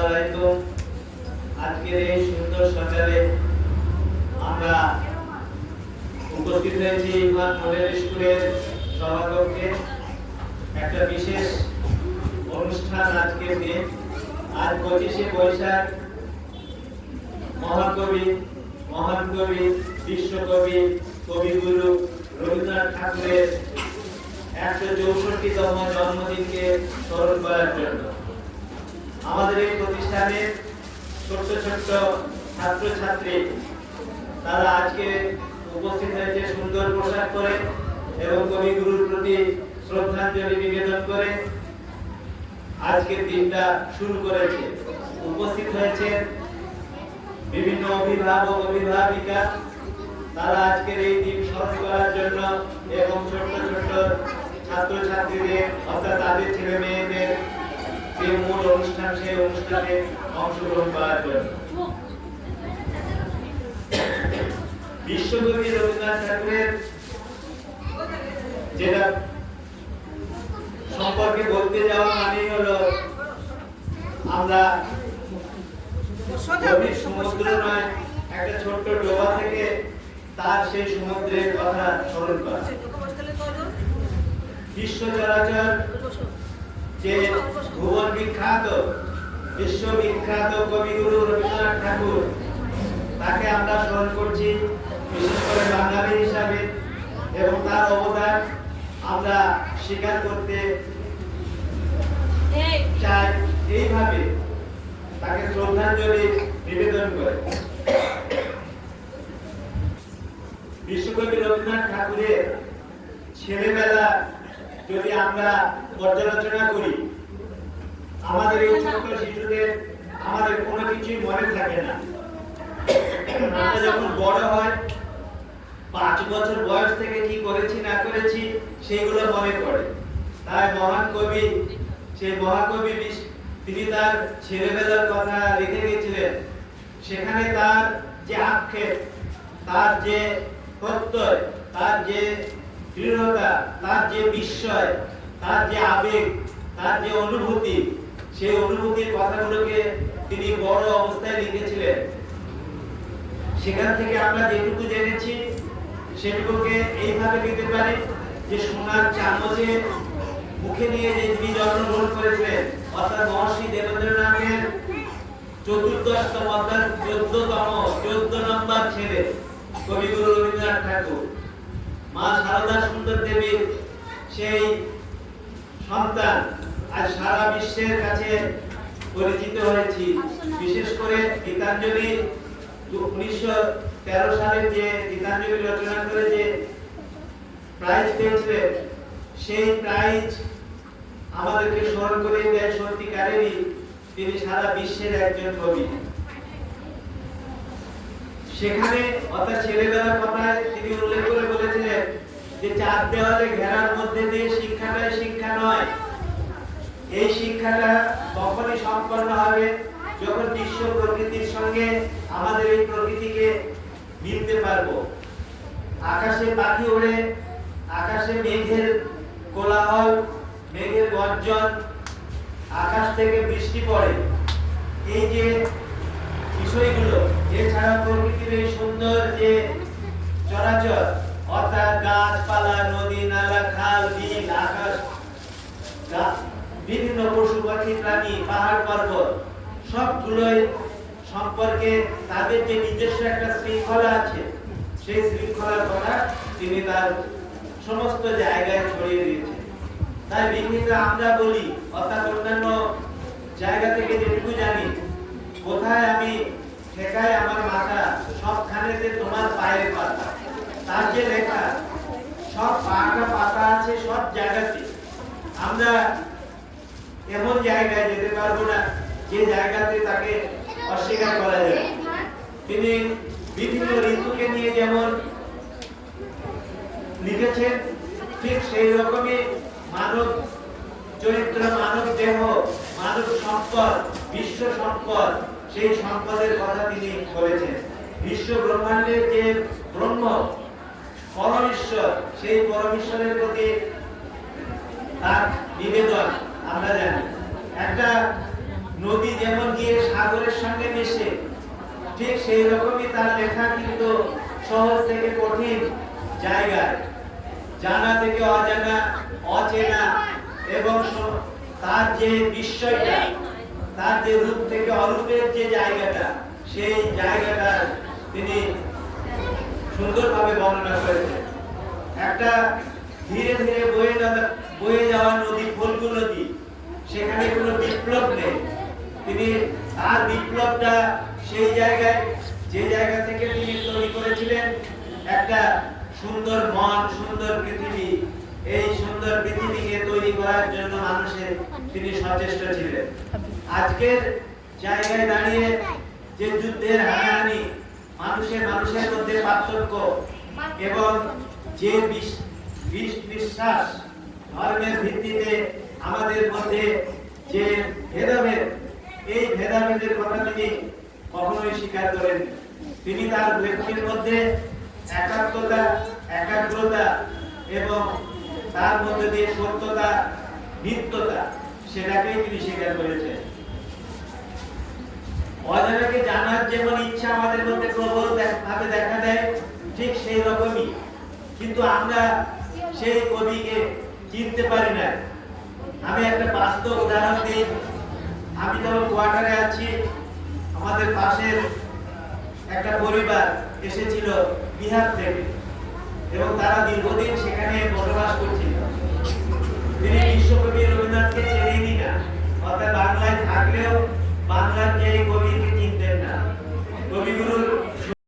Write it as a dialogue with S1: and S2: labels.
S1: আলাইকুম আজকের এই সুন্দর সকালে আমরা উপস্থিত হয়েছি ইমান মডেল স্কুলের সভাকক্ষে। একটা বিশেষ অনুষ্ঠান আজকের দিন। আজ পঁচিশে বৈশাখ মহাকবি, মহান কবি, বিশ্বকবি, কবিগুরু রবীন্দ্রনাথ ঠাকুরের একশো জন্মদিনকে স্মরণ করার জন্য। আমাদের এই প্রতিষ্ঠানের ছোট্ট ছোট্ট ছাত্রছাত্রী, তারা আজকে উপস্থিত হয়েছে সুন্দর পোশাক করে এবং কবিগুরুর প্রতি শ্রদ্ধাঞ্জলি নিবেদন করে আজকের দিনটা শুরু করেছে। উপস্থিত হয়েছে বিভিন্ন অভিভাবক, অভিভাবিকা, তারা আজকের এই দিন স্মরণ করার জন্য এবং ছোট্ট ছোট্ট ছাত্রছাত্রীদের অর্থাৎ তাদের ছেলে মেয়েদের যে মূল অনুষ্ঠান সেই অনুষ্ঠানে অংশগ্রহণ করার জন্য। বিশ্বকবি রবীন্দ্রনাথ ঠাকুরের যেটা সম্পর্কে বলতে যাওয়া মানেই হলো আমরা সমুদ্র নয় একটা ছোট্ট ডোবা থেকে তার সেই সমুদ্রের কথা স্মরণ করা। বিশ্ব চরাচর যে ভুবন বিখ্যাত বিশ্ববিখ্যাত কবিগুরু রবীন্দ্রনাথ ঠাকুর তাকে আমরা স্মরণ করছি বিশেষ করে বাঙালি হিসাবে এবং তার অবদান আমরা স্বীকার করতে চাই। এইভাবে তাকে শ্রদ্ধাঞ্জলি নিবেদন করে। বিশ্বকবি রবীন্দ্রনাথ ঠাকুরের ছেলেবেলা যদি আমরা পর্যালোচনা করি, আমাদের এই ছোট্ট শিশুদের আমাদের কোনো কিছুই মনে থাকে না। আমরা যখন বড় হয়, পাঁচ বছর বয়স থেকে কি করেছি, না করেছি, সেগুলো মনে পড়ে। তাই মহান কবি, সেই মহাকবি তিনি তার ছেলেবেলার কথা লিখে গেছিলেন। সেখানে তার যে আক্ষেপ, তার যে প্রত্যয়, তার যে দৃঢ়তা, তার যে বিস্ময়, তার যে আবেগ, তার যে অনুভূতি, সেই অনুভূতির কথাগুলোকে তিনি বড় অবস্থায় লিখেছিলেন। সেখান থেকে আমরা যেটুকু জেনেছি, সেটুকুকে এইভাবে দিতে পারি যে সোনার চামচে মুখে নিয়ে যে তিনি জন্মগ্রহণ করেছিলেন, অর্থাৎ মহর্ষি দেবেন্দ্রনাথের চতুর্দশতম অর্থাৎ চোদ্দতম, চোদ্দ নম্বর ছেলে কবিগুরু রবীন্দ্রনাথ ঠাকুর। মা সারদা সুন্দর দেবীর সেই সন্তান আজ সারা বিশ্বের কাছে পরিচিত হয়েছি। বিশেষ করে গীতাঞ্জলি উনিশশো তেরো সালে যে গীতাঞ্জলি রচনা করে যে প্রাইজ পেয়েছিলেন সেই প্রাইজ আমাদেরকে স্মরণ করে দেয় সত্যিকারেরই তিনি সারা বিশ্বের একজন কবি। সেখানে অর্থাৎ ছেলেবেলার কথা তিনি উল্লেখ করে বলেছিলেন যে চার দেওয়ালে ঘেরার মধ্যে দিয়ে শিক্ষাটাই শিক্ষা নয়। এই শিক্ষাটা তখনই সম্পন্ন হবে যখন বিশ্ব প্রকৃতির সঙ্গে আমাদের এই প্রকৃতিকে মিলতে পারব। আকাশে পাখি ওড়ে, আকাশে মেঘের কোলাহল, মেঘের গর্জন, আকাশ থেকে বৃষ্টি পড়ে। এই যে বিষয়গুলো এছাড়া প্রকৃতির এই সুন্দর যে চরাচর অর্থাৎ গাছপালা, নদী, নালা, খাল, বিল, আকাশ বিভিন্ন পশু পাখি, প্রাণী, পাহাড়, পর্বত, সবগুলোই সম্পর্কে তাদের যে নিজস্ব একটা শৃঙ্খলা আছে, সেই শৃঙ্খলার কথা তিনি তার সমস্ত জায়গায় ছড়িয়ে দিয়েছেন। তাই বিভিন্ন আমরা বলি, অর্থাৎ অন্যান্য জায়গা থেকে যেটুকু জানি কোথায় আমি ঠেকায় আমার মাথা সবখানেতে তোমার পায়ের পাতা, তার যে লেখা, সব পাটা পাতা আছে, সব জায়গাতে। আমরা এমন জায়গায় যেতে পারব না, যে জায়গাতে তাকে অস্বীকার করা যায়। তিনি বিভিন্ন ঋতুকে নিয়ে যেমন লিখেছেন, ঠিক সেই রকমই মানব চরিত্র, মানব দেহ, মানব সম্পদ বিশ্ব সম্পদ সেই সম্পদের কথা তিনি বলেছেন। বিশ্ব ব্রহ্মাণ্ডের যে ব্রহ্ম, পরমেশ্বর, সেই পরমেশ্বরের প্রতি তার নিবেদন, আমরা জানি। একটা নদী যেমন গিয়ে সাগরের সঙ্গে মেশে, ঠিক সেই রকমই তার লেখা কিন্তু সহজ থেকে কঠিন জায়গায়। জানা থেকে অজানা, অচেনা, এবং তার যে বিস্ময়টা তার যে রূপ থেকে অরূপের যে জায়গাটা, সেই জায়গাটা তিনি সুন্দরভাবে বর্ণনা করেছেন। একটা ধীরে ধীরে বয়ে যাওয়া বয়ে যাওয়া নদী, ফল্গু নদী, সেখানে কোনো বিপ্লব নেই। তিনি তার বিপ্লবটা সেই জায়গায়, যে জায়গা থেকে তিনি তৈরি করেছিলেন, একটা সুন্দর মন, সুন্দর পৃথিবী এই সুন্দর পৃথিবীকে তৈরি করার জন্য মানুষের তিনি সচেষ্ট ছিলেন। আজকের জায়গায় দাঁড়িয়ে যে যুদ্ধের হানাহানি মানুষের মানুষের মধ্যে পার্থক্য এবং যে বিশ- বিশ- বিশ্বাস ধর্মের ভিত্তিতে আমাদের মধ্যে যে ভেদাভেদ, এই ভেদাভেদের কথা তিনি কখনোই স্বীকার করেন তিনি তার লেখনের মধ্যে একাত্মতা, একাগ্রতা এবং তার মধ্যে দিয়ে সত্যতা, নিত্যতা, সেটাকেই তিনি স্বীকার করেছেন। অজানাকে জানার যেমন ইচ্ছা আমাদের মধ্যে প্রবল ভাবে দেখা দেয়, ঠিক সেই রকমই। কিন্তু আমরা সেই কবিকে চিনতে পারি না। আমি একটা বাস্তব উদাহরণ দিই। আমি যখন কোয়ার্টারে আছি, আমাদের পাশের একটা পরিবার এসেছিল বিহার থেকে। এবং তারা দীর্ঘদিন সেখানে বসবাস করছিল। তিনি বিশ্বকবি রবীন্দ্রনাথকে চেনেনি না অর্থাৎ বাংলায় থাকলেও বাংলার যে কবিকে চিনতেন না। কবিগুরুর